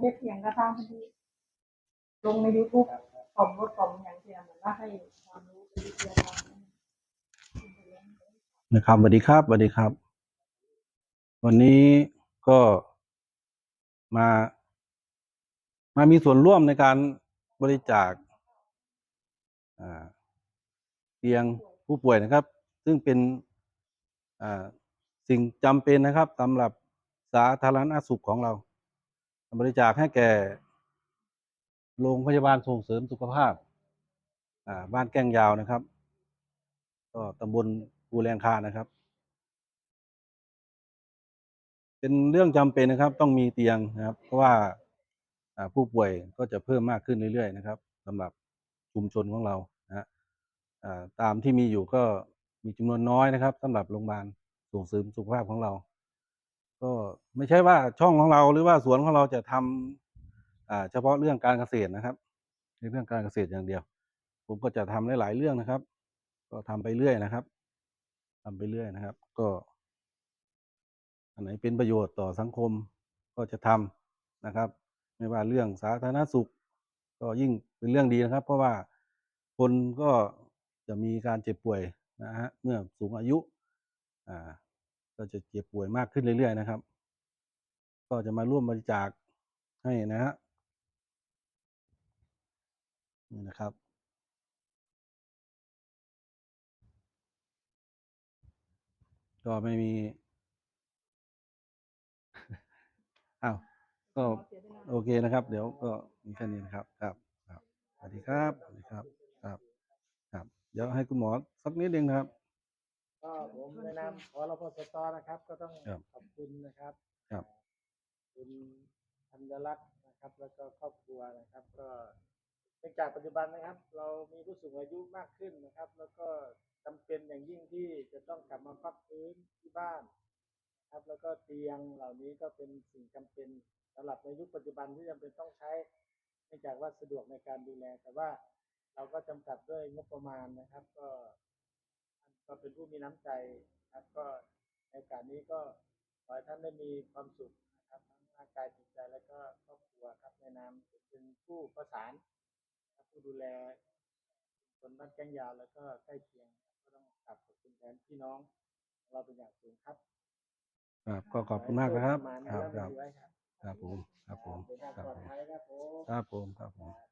เฮ็ดเสียงกระทำพอดีลงในยูทูบกล่อมรถกล่อมอย่างเสียวเหมือนว่าให้ความรู้เป็นวิทยาทานนะครับสวัสดีครับสวัสดีครับ วันนี้ก็มา มามีส่วนร่วมในการบริจาคเตียงผู้ป่วยนะครับ ซึ่งเป็นสิ่งจำเป็นนะครับสำหรับสาธารณสุขของเรา บริจาคให้แก่ โรงพยาบาลส่งเสริมสุขภาพอ่าบ้านแก้งยาวนะครับ ก็ตำบลภูแรงคานะครับ เป็นเรื่องจำเป็นนะครับ ต้องมีเตียงนะครับ เพราะว่าผู้ป่วยก็จะเพิ่มมากขึ้นเรื่อยๆ นะครับสำหรับชุมชนของเรานะฮะอ่าตามที่มีอยู่ก็มีจำนวนน้อยนะครับสำหรับโรงพยาบาลส่งเสริมสุขภาพของเรา ก็ไม่ใช่ว่าช่องของเราหรือว่าสวนของเราจะทำอ่าเฉพาะเรื่องการเกษตรนะครับ ในเรื่องการเกษตรอย่างเดียว ผมก็จะทำหลาย ๆ เรื่องนะครับ ก็ทำไปเรื่อยนะครับทำไปเรื่อยนะครับ ก็ อันไหนเป็นประโยชน์ต่อสังคมก็จะทำนะครับ ไม่ว่าเรื่องสาธารณสุข ก็ยิ่งเป็นเรื่องดีนะครับ เพราะว่าคนก็จะมีการเจ็บป่วยนะฮะเมื่อสูงอายุอ่า ก็จะเจ็บป่วยมากขึ้นเรื่อยๆนะครับ ก็จะมาร่วมบริจาคให้นะฮะนี่นะครับก็ไม่มี อ้าว ก็ โอเคนะครับ เดี๋ยวก็มีแค่นี้นะครับ ครับ ครับ สวัสดีครับ สวัสดีครับ ครับ ครับ เดี๋ยวให้คุณหมอสักนิดนึงครับ ก็ผมในนามขอรพสตนะครับ ก็ต้องครับขอบคุณนะครับครับ คุณธัญรักษ์นะครับ แล้วก็ครอบครัวนะครับ ก็เนื่องจากปัจจุบันนะครับ เรามีผู้สูงอายุมากขึ้นนะครับ แล้วก็จำเป็นอย่างยิ่งที่จะต้องกลับมาพักฟื้นที่บ้านนะครับ แล้วก็เตียงเหล่านี้ก็เป็นสิ่งจำเป็นสำหรับในยุคปัจจุบันที่จำเป็นต้องใช้ เนื่องจากว่าสะดวกในการดูแล แต่ว่าเราก็จำกัดด้วยงบประมาณนะครับ ก็ ก็เป็นผู้มีน้ำใจนะครับ ก็ในโอกาสนี้ก็ขอให้ท่านได้มีความสุขนะครับทั้งร่างกายจิตใจและก็ครอบครัวครับในนามเป็นผู้ประสานนะครับผู้ดูแลคนบ้านแก้งยาวแล้วก็ใกล้เคียงครับก็ต้องกลับขอบคุณแทนพี่น้องของ เราเป็นอย่างสูงครับครับก็ขอบคุณมากนะครับขอให้ครับโชครับดีไว้ครับครับผมครับผมเดินทางครับปลอดผมภัยครับผมครับผมครับผม